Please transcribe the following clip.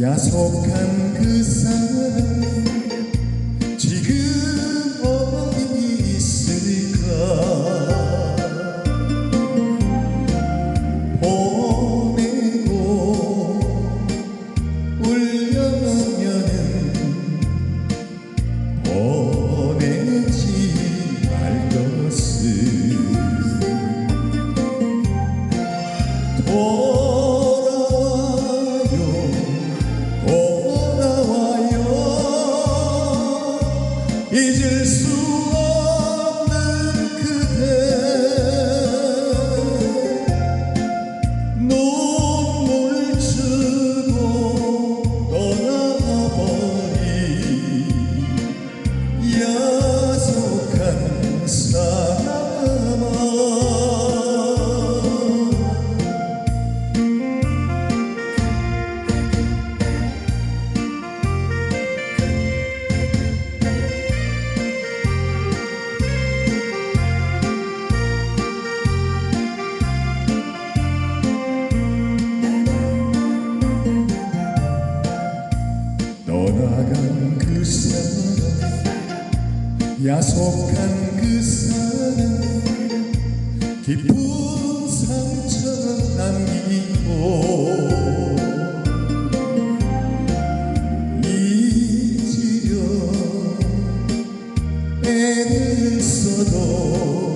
야속한 그 사람 야속한 그 사랑 깊은 상처 남기고 잊으려 애를 써도